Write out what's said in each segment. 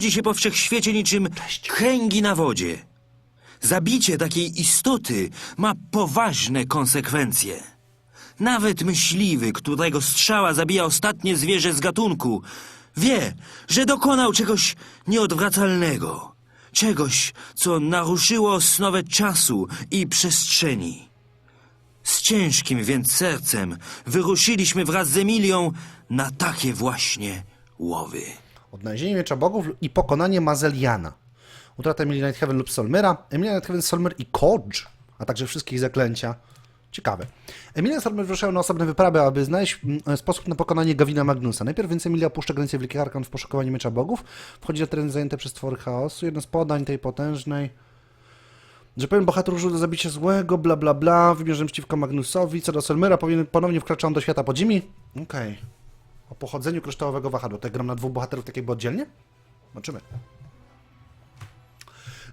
Rodzi się po wszechświecie niczym kręgi na wodzie. Zabicie takiej istoty ma poważne konsekwencje. Nawet myśliwy, którego strzała zabija ostatnie zwierzę z gatunku, wie, że dokonał czegoś nieodwracalnego. Czegoś, co naruszyło osnowę czasu i przestrzeni. Z ciężkim więc sercem wyruszyliśmy wraz z Emilią na takie właśnie łowy. Odnalezienie miecza bogów i pokonanie Mazeliana. Utrata Emily Nightheaven lub Solmera, Emilia Nightheaven, Solmer i Kodż, a także wszystkich zaklęcia. Ciekawe. Emilia i Solmer wyruszają na osobne wyprawy, aby znaleźć mm, sposób na pokonanie Gawina Magnusa. Najpierw więc Emilia opuszcza granicę Wielkich Arkan w poszukiwaniu miecza bogów, wchodzi na tereny zajęte przez stwory chaosu. Jedno z podań tej potężnej że pewien bohater użył do zabicia złego, bla bla bla, wymierzam przeciwko Magnusowi. Co do Solmera, powinien ponownie wkracza on do świata podziemi. Okej. O pochodzeniu kryształowego wahadła. To jak gram na dwóch bohaterów tak jakby oddzielnie? Zobaczymy.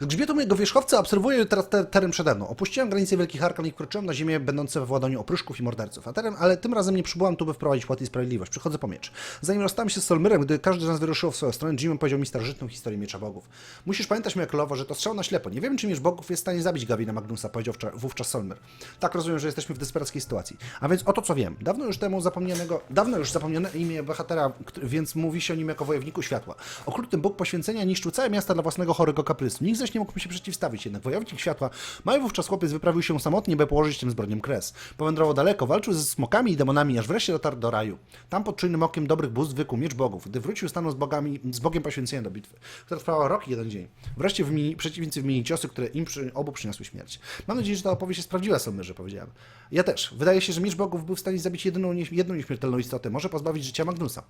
Z grzbietu mojego wierzchowca obserwuję teraz te, teren przede mną. Opuściłem granicę Wielkich Arkan i wkroczyłem na ziemię będące we władaniu opryszków i morderców. A teren, ale tym razem nie przybyłam tu, by wprowadzić ład i sprawiedliwość. Przychodzę po miecz. Zanim rozstałem się z Solmyrem, gdy każdy z nas wyruszył w swoją stronę, Jimmy powiedział mi starożytną historię miecza bogów. Musisz pamiętać, moja królowo, że to strzał na ślepo. Nie wiem, czy miecz bogów jest w stanie zabić Gawina Magnusa, powiedział wcza- wówczas Solmer. Tak rozumiem, że jesteśmy w desperackiej sytuacji. A więc oto co wiem. Dawno już temu zapomnianego, dawno już zapomniane imię bohatera, więc mówi się o nim jako wojowniku światła. Okrutny bóg poświęcenia niszczył całe miasta dla własnego chorego kaprysu. Nikt zaś nie mógł się przeciwstawić. Jednak wojownik światła, mały wówczas chłopiec wyprawił się samotnie, by położyć tym zbrodniom kres. Powędrował daleko, walczył ze smokami i demonami, aż wreszcie dotarł do raju. Tam pod czujnym okiem dobrych bóstw wykuł miecz bogów. Gdy wrócił, stanął z, bogami, z bogiem poświęcenia do bitwy, która trwała rok i jeden dzień. Wreszcie wymieni, przeciwnicy wymienili ciosy, które im przy, obu przyniosły śmierć. Mam nadzieję, że ta opowieść jest prawdziwa, Solmerze, powiedziałem. Ja też. Wydaje się, że miecz bogów był w stanie zabić jedyną, jedną nieśmiertelną istotę. Może pozbawić życia Magnusa.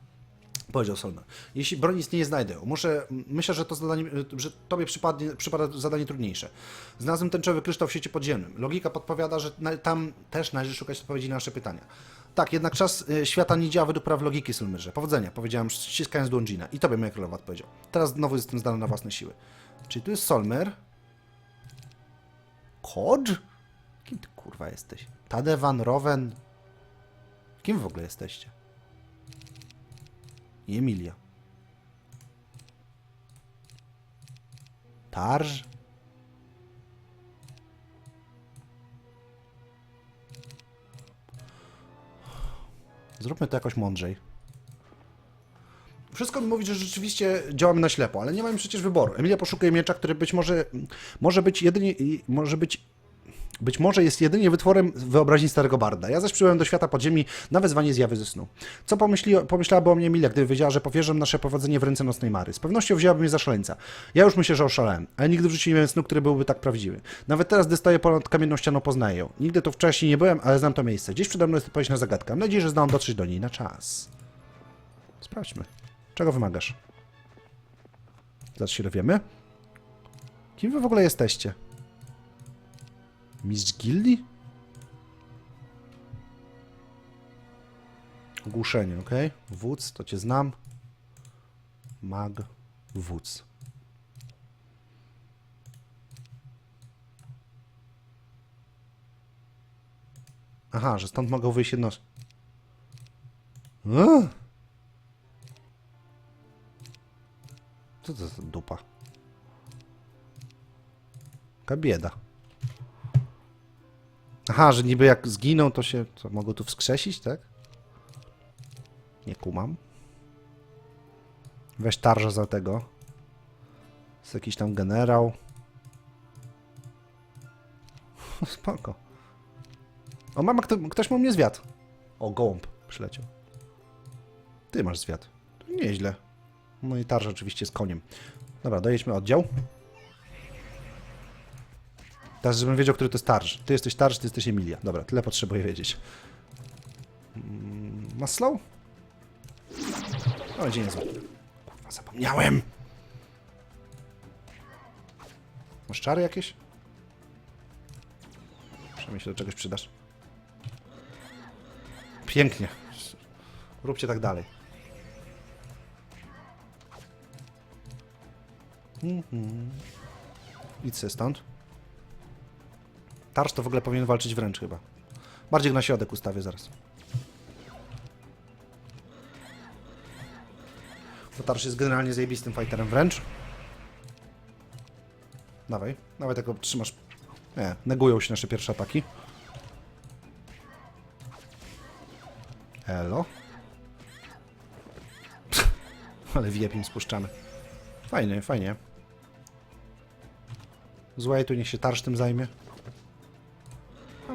Powiedział Solmer. Jeśli broń nie znajdę, muszę, myślę, że to zadanie, że tobie przypadnie, przypada zadanie trudniejsze. Znalazłem tęczowy kryształ w sieci podziemnym. Logika podpowiada, że na, tam też należy szukać odpowiedzi na nasze pytania. Tak, jednak czas y, świata nie działa według praw logiki, Solmerze. Powodzenia, powiedziałem, ściskając dłoń Gina. I tobie, moja królowa, odpowiedział. Teraz znowu jestem zdany na własne siły. Czyli tu jest Solmer. Kodż? Kim ty kurwa jesteś? Tadewan, Rowen? Kim w ogóle jesteście? I Emilia. Tarż. Zróbmy to jakoś mądrzej. Wszystko mi mówi, że rzeczywiście działamy na ślepo, ale nie mamy przecież wyboru. Emilia poszukuje miecza, który być może może być jedynie może być być może jest jedynie wytworem wyobraźni starego barda. Ja zaś przybyłem do świata podziemi na wezwanie zjawy ze snu. Co pomyśli, pomyślałaby o mnie Emilia, gdyby wiedziała, że powierzę nasze powodzenie w ręce nocnej Mary? Z pewnością wzięłaby mnie za szaleńca. Ja już myślę, że oszalałem, ale nigdy w życiu nie miałem snu, który byłby tak prawdziwy. Nawet teraz, gdy stoję ponad kamienną ścianą, poznaję ją. Nigdy tu wcześniej nie byłem, ale znam to miejsce. Gdzieś przede mną jest odpowiedź na zagadkę. Mam nadzieję, że znam dotrzeć do niej na czas. Sprawdźmy. Czego wymagasz? Zaraz się dowiemy. Kim wy w ogóle jesteście? Mistrz gildii? Ogłuszenie, ok? Wódz, to cię znam. Mag, wódz. Aha, że stąd mogą wyjść jedno... Co to za dupa? Jaka bieda. Aha, że niby jak zginą, to się co, mogą tu wskrzesić, tak? Nie kumam. Weź tarża za tego. Jest jakiś tam generał. Spoko. O, mama, kto, ktoś mu mnie zwiat. O, gołąb przyleciał. Ty masz zwiat. Nieźle. No i tarża oczywiście z koniem. Dobra, dojedźmy oddział. Teraz, żebym wiedział, który to jest tarż. Ty jesteś tarż, ty jesteś Emilia. Dobra, tyle potrzebuję wiedzieć. Mm, Maslow? O, dzień niezły. Kurwa, zapomniałem! Masz czary jakieś? Przynajmniej się do czegoś przydasz. Pięknie. Róbcie tak dalej. Mhm. Idź stąd. Tarsz to w ogóle powinien walczyć wręcz chyba. Bardziej na środek ustawię zaraz. Bo Tarsz jest generalnie zajebistym fighterem wręcz. Dawaj, dawaj tego trzymasz. Nie, negują się nasze pierwsze ataki. Elo. Ale wiep im spuszczamy. Fajnie, fajnie. Złej tu niech się Tarsz tym zajmie.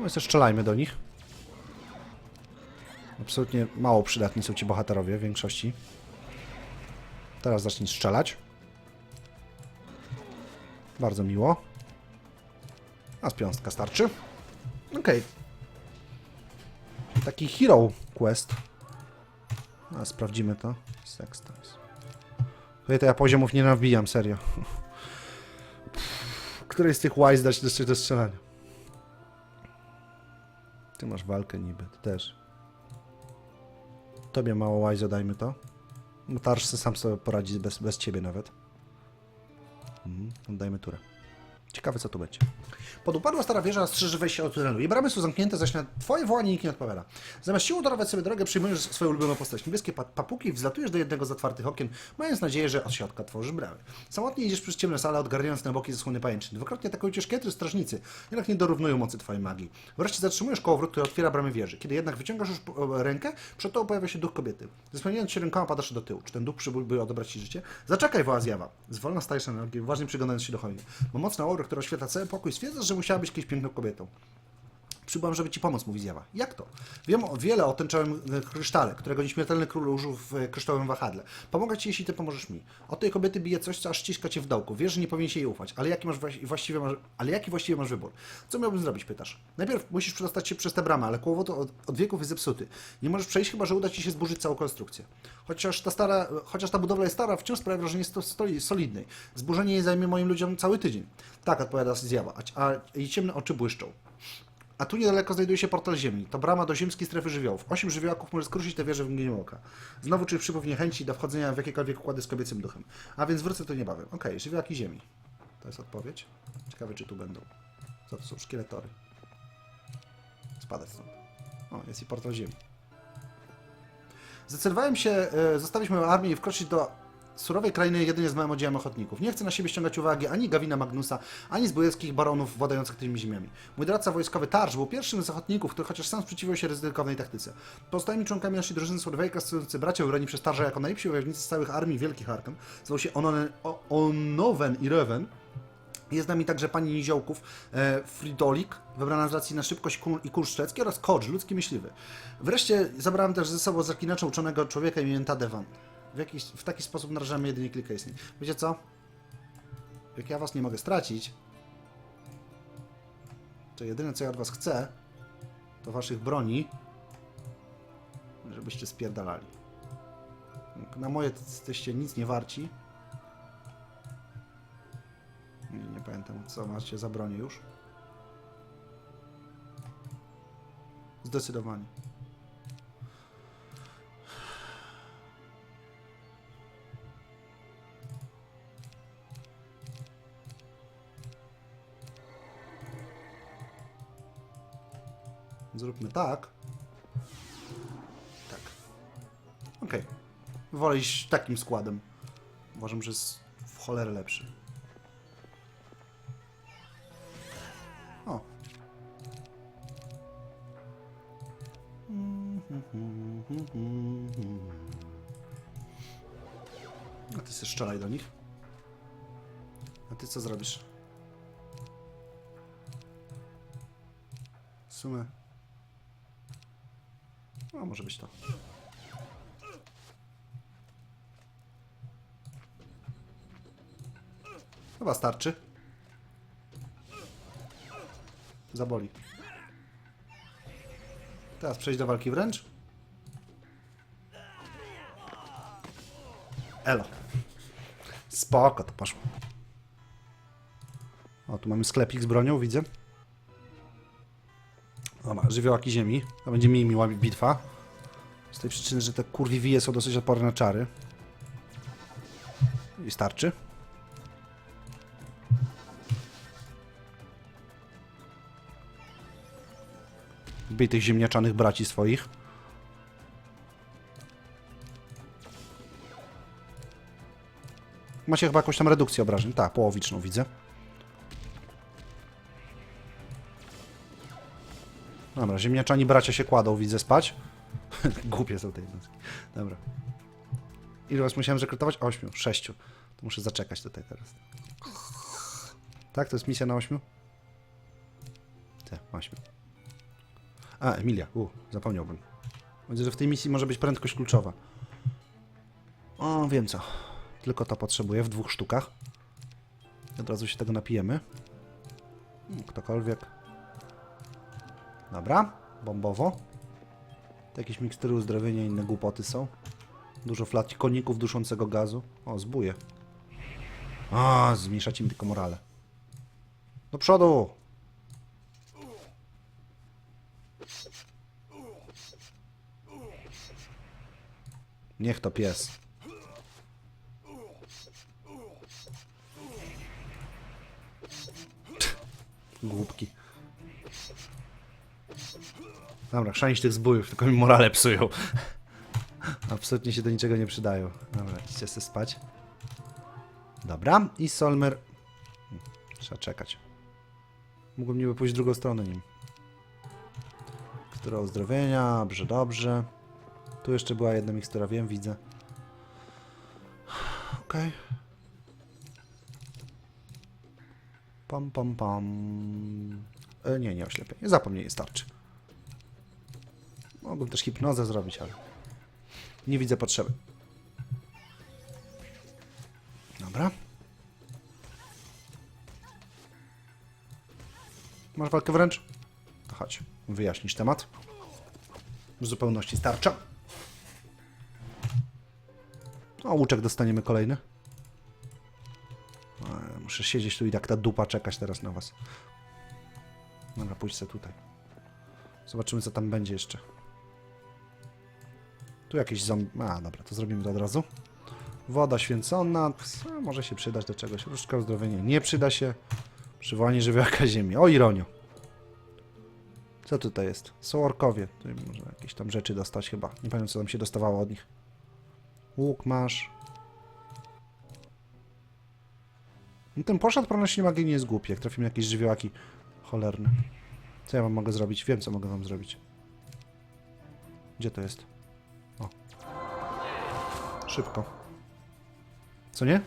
My sobie strzelajmy do nich. Absolutnie mało przydatni są ci bohaterowie w większości. Teraz zacznij strzelać. Bardzo miło. A z piąstka starczy. Okej. Taki hero quest. A sprawdzimy to. Sextons. Tutaj to ja poziomów nie nabijam, serio. Której z tych wise dać do strzelania? Ty masz walkę niby, ty też. Tobie mało wise dajmy to. Tarsz sam sobie poradzi bez, bez ciebie nawet. Mhm, oddajmy turę. Ciekawe co tu będzie. Podupadła stara wieża strzeży wejścia od tunelu. Jej bramy są zamknięte, zaś na twoje wołanie nikt nie odpowiada. Zamiast siłą darować sobie drogę, przyjmujesz swoją ulubioną postać. Niebieskie pa papuki wzlatujesz do jednego z otwartych okien, mając nadzieję, że od środka tworzysz bramy. Samotnie idziesz przez ciemne sale, odgarniając na boki zasłony pajęczyn. Dwukrotnie atakują cię szkietry strażnicy, jednak nie dorównują mocy twojej magii. Wreszcie zatrzymujesz kołowrót, który otwiera bramy wieży. Kiedy jednak wyciągasz już po- rękę, przed tobą pojawia się duch kobiety. Zasłaniając się rękoma, padasz do tyłu. Czy ten duch przybył, by odebrać ci życie? Zaczekaj, woła zjawa. Zwolna stajesz na nogi, uważnie przyglądając się do mocna aura, która oświetla cały pokój. Stwierdzasz, że musiała być kiedyś piękną kobietą. Przybyłam, żeby ci pomóc, mówi zjawa. Jak to? Wiem o wiele o tęczowym e, krysztale, którego nieśmiertelny król użył w e, kryształowym wahadle. Pomogę ci, jeśli ty pomożesz mi. Od tej kobiety bije coś, co aż ściska cię w dołku. Wiesz, że nie powinien się jej ufać, ale jaki, masz właś- właściwie masz, ale jaki właściwie masz wybór? Co miałbym zrobić, pytasz? Najpierw musisz przedostać się przez tę bramę, ale kołowrót od, od wieków jest zepsuty. Nie możesz przejść, chyba że uda ci się zburzyć całą konstrukcję. Chociaż ta, stara, chociaż ta budowla jest stara, wciąż sprawia wrażenie sto- stoi- solidnej. Zburzenie jej zajmie moim ludziom cały tydzień. Tak, odpowiada zjawa, a, a jej ciemne oczy błyszczą. A tu niedaleko znajduje się portal ziemi. To brama do ziemskiej strefy żywiołów. Osiem żywiołaków może skruszyć tę wieżę w mgnieniu oka. Znowu czujesz przypływ niechęci do wchodzenia w jakiekolwiek układy z kobiecym duchem. A więc wrócę tu niebawem. Okej, żywiołaki ziemi. To jest odpowiedź. Ciekawe, czy tu będą. Co to są? Szkieletory. Spadać stąd. O, jest i portal ziemi. Zdecydowałem się e, zostawić moją armię i wkroczyć do surowej krainy jedynie z małym oddziałem ochotników. Nie chcę na siebie ściągać uwagi ani Gawina Magnusa, ani zbójeckich baronów władających tymi ziemiami. Mój doradca wojskowy Tarż był pierwszym z ochotników, który chociaż sam sprzeciwiał się ryzykownej taktyce. Pozostałymi członkami naszej drużyny są dwaj bracia urani przez Tarża jako najlepsi wojownicy z całych armii Wielkich Arkan. Zwał się Ononen, o, Onowen i Reven. Jest z nami także pani Niziołków, e, Fridolik, wybrana z racji na szybkość i szczecki oraz Kodż, ludzki myśliwy. Wreszcie zabrałem też ze sobą zaklinacza uczonego człowieka imieniem Tadewan. W, jakiś, w taki sposób narażamy jedynie kilka istnień. Wiecie co? Jak ja was nie mogę stracić, to jedyne co ja od was chcę, to waszych broni, żebyście spierdalali. Na moje jesteście nic nie warci. Nie, nie pamiętam, co macie za bronię już. Zdecydowanie. Zróbmy tak. Tak. Okej. Wolę iść takim składem. Uważam, że jest w cholerę lepszy. O. A ty się strzelaj do nich. A ty co zrobisz? W. Może być to. Chyba starczy. Zaboli. Teraz przejść do walki wręcz. Elo. Spoko, to poszło. O, tu mamy sklepik z bronią, widzę. Dobra, żywiołaki ziemi. To będzie mniej miła bitwa. Z tej przyczyny, że te kurwi wije są dosyć odporne na czary. I starczy. Bij tych ziemniaczanych braci swoich. Macie chyba jakąś tam redukcję obrażeń. Tak, połowiczną widzę. Dobra, ziemniaczani bracia się kładą, widzę, spać. Głupie są te jednostki. Dobra. Ile was musiałem zrekrutować? Ośmiu, sześciu. To muszę zaczekać tutaj teraz. Tak, to jest misja na ośmiu? Te, ośmiu. A, Emilia, u, zapomniałbym. Widzę, że w tej misji może być prędkość kluczowa. O, wiem co. Tylko to potrzebuję w dwóch sztukach. Od razu się tego napijemy. Mm, Ktokolwiek. Dobra, bombowo. Jakieś mikstury uzdrowienia, inne głupoty są. Dużo flatikoników duszącego gazu. O, zbuje. A, zmniejszać im tylko morale. Do przodu! Niech to pies. Głupki. Dobra, chrzanić tych zbójów, tylko mi morale psują. Absolutnie się do niczego nie przydają. Dobra, idźcie sobie spać. Dobra, i Solmer... Trzeba czekać. Mógłbym niby pójść drugą stronę nim. Która uzdrowienia, dobrze, dobrze. Tu jeszcze była jedna mikstura, wiem, widzę. Okej. Pam, pam, pam. E, nie, nie oślepienie. Zapomnienie starczy. Mogłem też hipnozę zrobić, ale nie widzę potrzeby. Dobra. Masz walkę wręcz? To chodź, wyjaśnisz temat. W zupełności starcza. O, łuczek dostaniemy kolejny. E, Muszę siedzieć tu i tak ta dupa czekać teraz na was. Dobra, pójdź se tutaj. Zobaczymy, co tam będzie jeszcze. Tu jakieś zombie... A, dobra, to zrobimy to od razu. Woda święcona. Może się przydać do czegoś. Różdżka uzdrowienia nie przyda się. Przywołanie żywiołaka ziemi. O, ironio. Co tutaj jest? Są orkowie. Tu może jakieś tam rzeczy dostać chyba. Nie pamiętam, co tam się dostawało od nich. Łuk masz. No ten poszedł pronośnie magii nie jest głupi, jak trafimy jakieś żywiołaki cholerne. Co ja wam mogę zrobić? Wiem, co mogę wam zrobić. Gdzie to jest? Szybko. Co nie?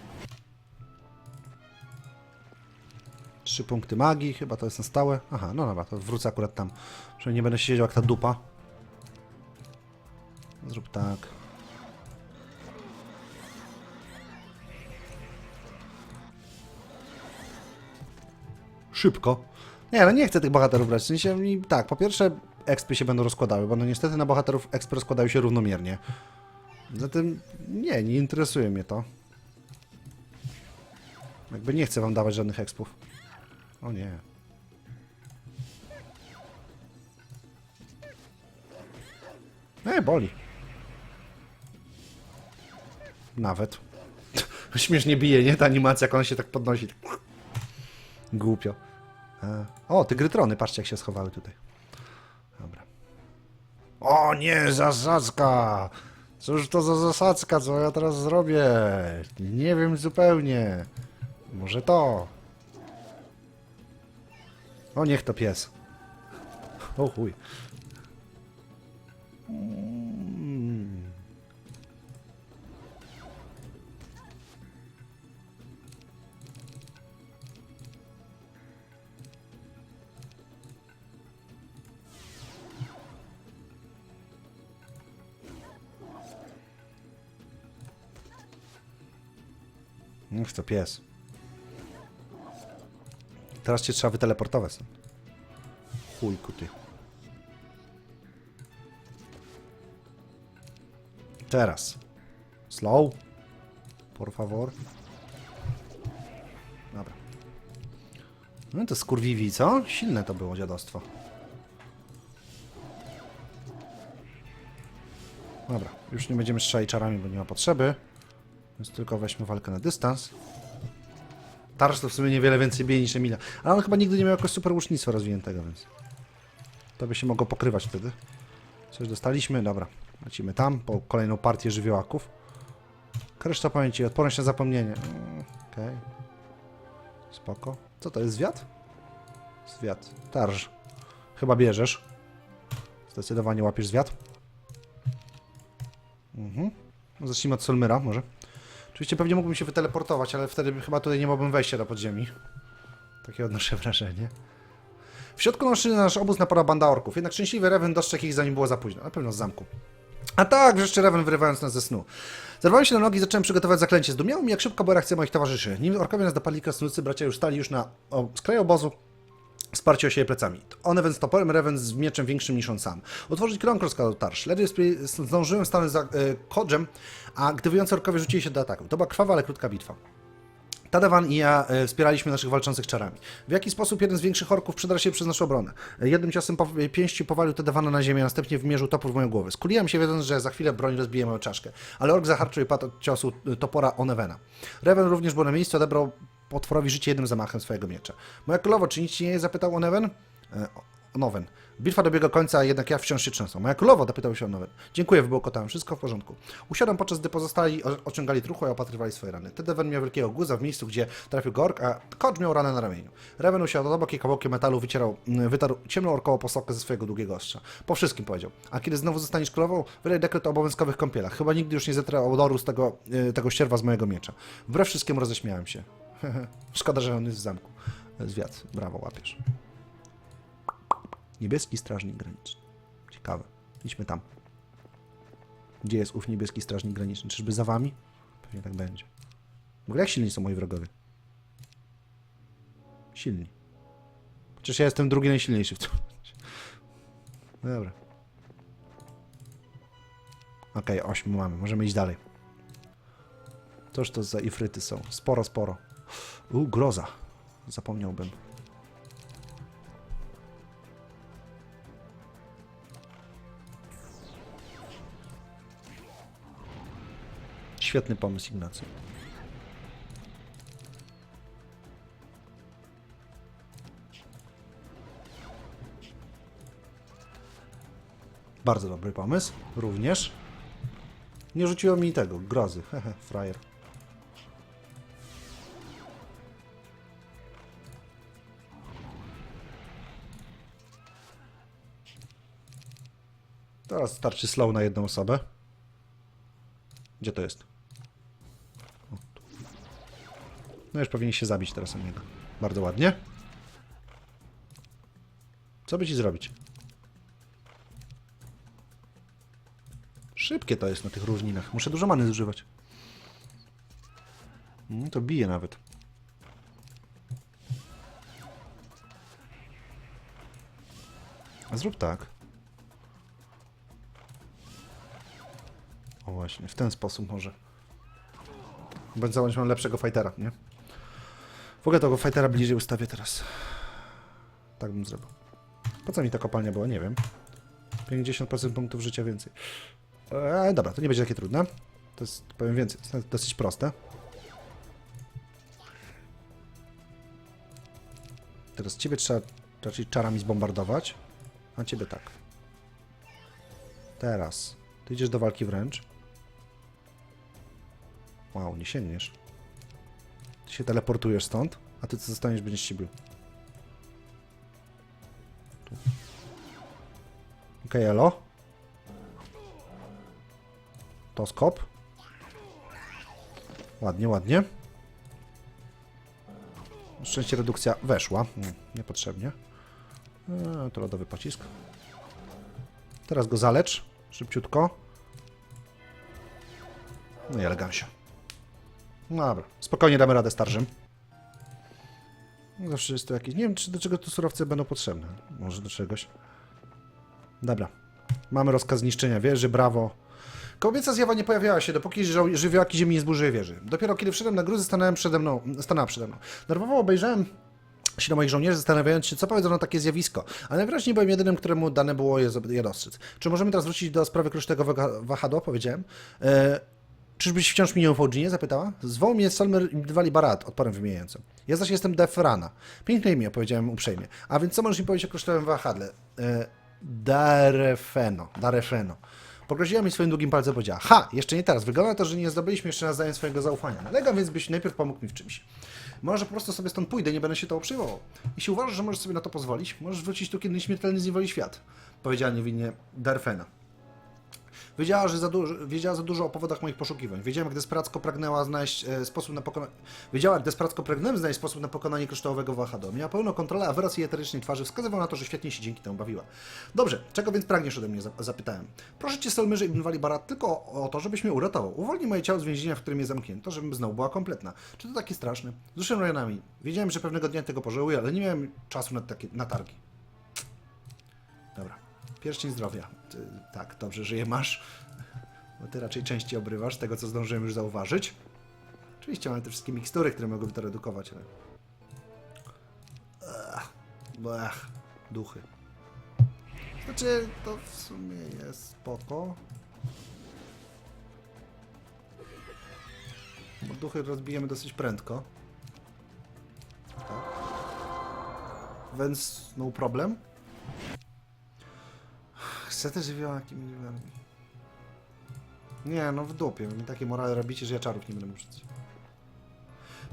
Trzy punkty magii, chyba to jest na stałe. Aha, no dobra, to wrócę akurat tam. Przynajmniej nie będę siedział jak ta dupa. Zrób tak. Szybko. Nie, no nie chcę tych bohaterów brać. W sensie, tak, po pierwsze expy się będą rozkładały, bo no niestety na bohaterów expy rozkładają się równomiernie. Zatem nie, nie interesuje mnie to. Jakby nie chcę wam dawać żadnych expów. O nie. Nie, boli. Nawet. Śmiesznie bije, nie? Ta animacja, jak ona się tak podnosi. Głupio. E, O, tygrytrony, patrzcie jak się schowały tutaj. Dobra. O nie, zasadzka! Cóż to za zasadzka, co ja teraz zrobię? Nie wiem zupełnie. Może to. O, niech to pies. O chuj. Niech to pies. Teraz cię trzeba wyteleportować. stąd. Chuj kuty. Teraz. Slow. Por favor. Dobra. No to skurwiwi, co? Silne to było dziadostwo. Dobra, już nie będziemy strzelać czarami, bo nie ma potrzeby. Więc tylko weźmy walkę na dystans. Tarsz to w sumie niewiele więcej bije niż Emilia. Ale on chyba nigdy nie miał jakoś super łucznictwa rozwiniętego, więc... To by się mogło pokrywać wtedy. Coś dostaliśmy, dobra. Lecimy tam, po kolejną partię żywiołaków. Kryształ pamięci, odporność na zapomnienie. Mm. Okej. Spoko. Co to jest zwiat? Zwiat. Tarż. Chyba bierzesz. Zdecydowanie łapiesz zwiat. Mhm. Zacznijmy od Solmyra, może. Oczywiście pewnie mógłbym się wyteleportować, ale wtedy chyba tutaj nie miałbym wejścia do podziemi. Takie odnoszę wrażenie. W środku noszy nasz obóz napada banda orków, jednak szczęśliwy Reven dostrzegł ich zanim było za późno, na pewno z zamku. A tak, wrzeszczy Reven wyrywając nas ze snu. Zerwałem się na nogi i zacząłem przygotować zaklęcie. Zdumiało mi, jak szybko była reakcja moich towarzyszy. Nim orkowie nas dopadli krasnoludzcy, bracia już stali już na skraju obozu, wsparcie o siebie plecami. One z toporem, Reven z mieczem większym niż on sam. Otworzyć krąg rozkazał. Ledwie zdążyłem stanąć za e, kodżem, a gdy wyjący orkowie rzucili się do ataku. To była krwawa, ale krótka bitwa. Tadawan i ja e, wspieraliśmy naszych walczących czarami. W jaki sposób jeden z większych orków przedarł się przez naszą obronę? E, Jednym ciosem po, pięści powalił Tadawana na ziemię, a następnie wymierzył topór w moją głowę. Skuliłem się, wiedząc, że za chwilę broń rozbije moją czaszkę. Ale ork zaharczył i padł od ciosu topora Onewena. Reven również był na miejscu, odebrał potworowi życie jednym zamachem swojego miecza. Moja królowo, czy nic ci nie jest? zapytał Onewen. E. Bitwa dobiega końca, jednak ja wciąż się trzęsą. Moja królowo, dopytał się Onowen. Dziękuję, wybełkotałem. Wszystko w porządku. Usiadłem podczas gdy pozostali ociągali truchło i opatrywali swoje rany. Tedewen miał wielkiego guza w miejscu, gdzie trafił go ork, a Kocz miał ranę na ramieniu. Reven usiadł obok i kawałkiem metalu wycierał, mm, wytarł ciemną orkową posokę ze swojego długiego ostrza. Po wszystkim powiedział. A kiedy znowu zostaniesz królową, wydaj dekret o obowiązkowych kąpielach. Chyba nigdy już nie zetrę odoru z tego, y, tego ścierwa z mojego miecza. Wbrew wszystkiemu roześmiałem się. Szkoda, że on jest w zamku. Zwiat. Brawo, łapiesz. Niebieski strażnik graniczny. Ciekawe. Idźmy tam. Gdzie jest ów niebieski strażnik graniczny? Czyżby za wami? Pewnie tak będzie. W ogóle jak silni są moi wrogowie? Silni. Chociaż ja jestem drugi najsilniejszy w tym. No Dobra. Okej, ośmiu mamy. Możemy iść dalej. Toż to za ifryty są. Sporo, sporo. U, groza. Zapomniałbym. Świetny pomysł, Ignacy. Bardzo dobry pomysł. Również. Nie rzuciło mi tego, grozy. Hehe, frajer. Teraz starczy slow na jedną osobę. Gdzie to jest? O. No już powinien się zabić teraz o niego. Bardzo ładnie. Co by ci zrobić? Szybkie to jest na tych równinach. Muszę dużo many zużywać. Mm, to bije nawet. A zrób tak. O właśnie, w ten sposób może. Bądź załóż mam lepszego fightera, nie? W ogóle tego fightera bliżej ustawię teraz. Tak bym zrobił. Po co mi ta kopalnia była? Nie wiem. 50% punktów życia więcej. Eee, dobra, to nie będzie takie trudne. To jest, powiem więcej, to jest dosyć proste. Teraz ciebie trzeba raczej czarami zbombardować, a ciebie tak. Teraz. Ty idziesz do walki wręcz. Wow, nie sięgniesz. Ty się teleportujesz stąd, a ty co zostaniesz, będziesz się bił. Tu. Okej, elo. To skop. Ładnie, ładnie. Szczęście redukcja weszła. Mm, Niepotrzebnie. Eee, to lodowy pocisk. Teraz go zalecz. Szybciutko. No i elegancja. No dobra, spokojnie damy radę starszym. Zawsze jest to jakieś... Nie wiem, czy do czego tu surowce będą potrzebne. Może do czegoś. Dobra. Mamy rozkaz zniszczenia wieży, brawo. Kobieca zjawa nie pojawiała się, dopóki żo- żywiołaki ziemi nie zburzyły wieży. Dopiero kiedy wszedłem na gruzę, stanąłem przede mną, stanęła przede mną. Nerwowo obejrzałem się na moich żołnierzy, zastanawiając się, co powiedzą na takie zjawisko. Ale najwyraźniej byłem jedynym, któremu dane było je, je dostrzec. Czy możemy teraz wrócić do sprawy krusztego waga- wahadła? Powiedziałem. E, czyżbyś wciąż mi nie ufał, Ginie? Zapytała. Zwoł mnie Solmer Dwali Barat, odparłem wymijająco. Ja zaś jestem Defrana. Piękne imię, powiedziałem uprzejmie. A więc co możesz mi powiedzieć o krusztowym wahadle? E, Darefeno. Darefeno. Pogroziła mi swoim długim palcem powiedziała, ha, jeszcze nie teraz, wygląda to, że nie zdobyliśmy jeszcze nawzajem swojego zaufania. Nalegam więc, byś najpierw pomógł mi w czymś. Może po prostu sobie stąd pójdę, nie będę się to przejmował. Jeśli uważasz, że możesz sobie na to pozwolić, możesz wrócić tu, kiedy nieśmiertelny zniewoli świat. Powiedziała niewinnie Darfena. Wiedziała, że za dużo, wiedziała za dużo o powodach moich poszukiwań. Wiedziałem, jak desperacko pragnęła znaleźć e, sposób na pokonanie... Wiedziała, jak desperacko pragnąłem znaleźć sposób na pokonanie kryształowego wahadła. Miała pełną kontrolę, a wyraz jej eterycznej twarzy wskazywał na to, że świetnie się dzięki temu bawiła. Dobrze, czego więc pragniesz ode mnie? Zap- Zapytałem. Proszę cię, Solmyrze Ibn Barat, tylko o, o to, żebyś mnie uratował. Uwolnij moje ciało z więzienia, w którym je zamknięto, żebym znowu była kompletna. Czy to takie straszne? Wzruszyłem ramionami. Wiedziałem, że pewnego dnia tego pożałuję, ale nie miałem czasu na, takie, na targi. Pierścień zdrowia. Ty, tak, dobrze, że je masz. Bo ty raczej częściej obrywasz, tego co zdążyłem już zauważyć. Oczywiście mamy te wszystkie mikstury, które mogłyby to redukować, ale... Ech, blech, duchy. Znaczy, to w sumie jest spoko. Bo duchy rozbijemy dosyć prędko. Tak. Więc no problem. Chcę te żywioła jakimi żywiołami. Nie, no w dupie. Mi takie morale robicie, że ja czarów nie będę użyć.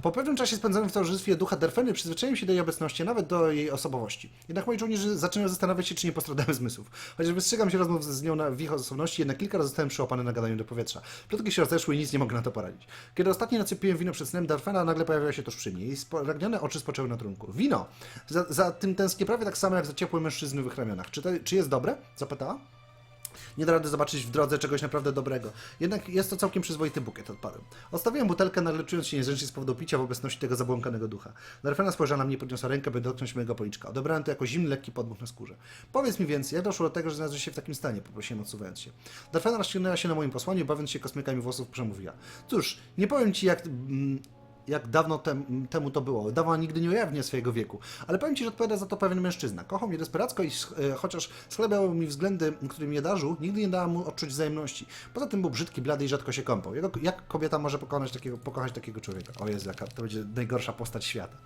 Po pewnym czasie spędzonym w towarzystwie ducha Derfeny przyzwyczaiłem się do jej obecności, nawet do jej osobowości. Jednak moi żołnierze zaczynają zastanawiać się, czy nie postradałem zmysłów. Chociaż wystrzegam się rozmów z nią na, w ich osobności, jednak kilka razy zostałem przyłapany na gadaniu do powietrza. Plotki się rozeszły i nic nie mogę na to poradzić. Kiedy ostatni nocy piłem wino przed snem, Darfena nagle pojawiła się tuż przy mnie. Jej spragnione oczy spoczęły na trunku. Wino! Za, za tym tęsknię prawie tak samo jak za ciepłym mężczyzny w ramionach. Czy, to, czy jest dobre? Zapytała. Nie da rady zobaczyć w drodze czegoś naprawdę dobrego. Jednak jest to całkiem przyzwoity bukiet, odparłem. Odstawiłem butelkę, nagle czując się niezręcznie z powodu picia w obecności tego zabłąkanego ducha. Darfena spojrzała na mnie, podniosła rękę, by dotknąć mojego policzka. Odebrałem to jako zimny, lekki podmuch na skórze. Powiedz mi więc, jak doszło do tego, że znalazłeś się w takim stanie? Poprosiłem, odsuwając się. Darfena rozciągnęła się na moim posłaniu, bawiąc się kosmykami włosów, przemówiła. Cóż, nie powiem ci, jak... Mm, jak dawno tem, temu to było. Dawa nigdy nie ujawnia swojego wieku. Ale powiem ci, że odpowiada za to pewien mężczyzna. Kochał mnie desperacko i e, chociaż schlebiał mi względy, którymi mnie darzył, nigdy nie dała mu odczuć wzajemności. Poza tym był brzydki, blady i rzadko się kąpał. Jego, jak kobieta może pokonać takiego, pokochać takiego człowieka? O Jezu, jaka to będzie najgorsza postać świata.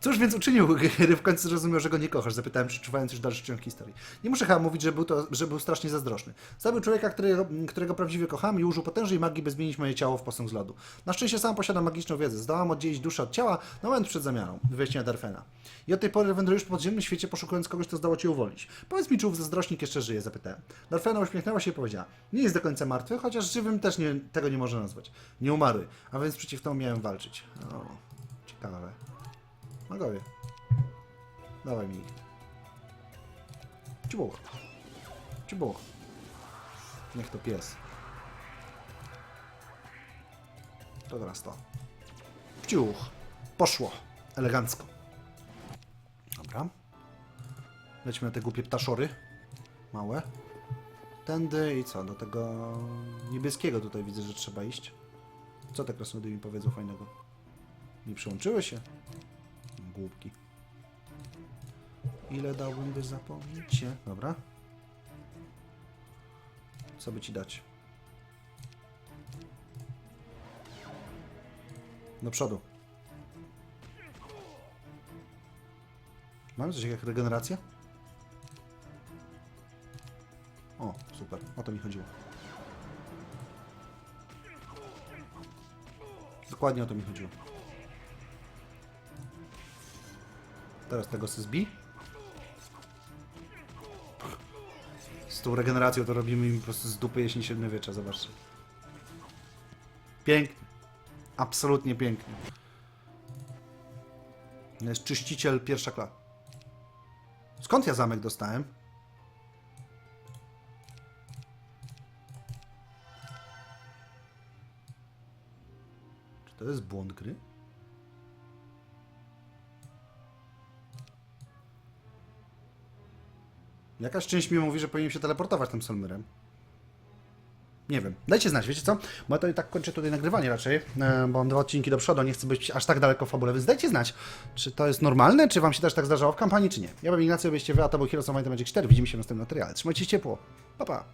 Cóż więc uczynił, gdy w końcu zrozumiał, że go nie kochasz? Zapytałem, przeczuwając już dalszy ciąg historii. Nie muszę chyba mówić, że był, to, że był strasznie zazdrosny. Zabił człowieka, którego, którego prawdziwie kocham i użył potężnej magii, by zmienić moje ciało w posąg z lodu. Na szczęście sam posiadam magiczną wiedzę. Zdołam oddzielić duszę od ciała na moment przed zamianą, wyjaśniła Darfena. I od tej pory wędrujesz po podziemnym świecie, poszukując kogoś, kto zdoła cię uwolnić. Powiedz mi, czy ów zazdrośnik jeszcze żyje? Zapytałem. Darfena uśmiechnęła się i powiedziała. Nie jest do końca martwy, chociaż żywym też nie, tego nie można nazwać. Nie umarły, a więc przeciw temu miałem walczyć. O, ciekawe. Magowie. Dawaj mi ich. Ciubuch. Ciubuch. Niech to pies. To teraz to. Ciuch. Poszło. Elegancko. Dobra. Lećmy na te głupie ptaszory. Małe. Tędy i co? Do tego niebieskiego tutaj widzę, że trzeba iść. Co te krasnoludy mi powiedzą fajnego? Nie przyłączyły się? Głupki. Ile dałbym, by zapomnieć się? Dobra. Co by ci dać? Do przodu. Mamy coś jak regeneracja? O, super. O to mi chodziło. Dokładnie o to mi chodziło. Teraz tego SSB. Z tą regeneracją to robimy im po prostu z dupy jesień średniowiecza, zobaczcie. Pięknie. Absolutnie pięknie. Jest czyściciel pierwsza klasa. Skąd ja zamek dostałem? Czy to jest błąd gry? Jakaś część mi mówi, że powinien się teleportować tym Solmyrem. Nie wiem. Dajcie znać, wiecie co? Bo ja to i tak kończę tutaj nagrywanie raczej, e, bo mam dwa odcinki do przodu, nie chcę być aż tak daleko w fabule, więc dajcie znać, czy to jest normalne, czy wam się też tak zdarzało w kampanii, czy nie. Ja bym Ignacy, byście wy, a to był Might and Magic 4. Widzimy się w następnym materiale. Trzymajcie się ciepło. Pa, pa.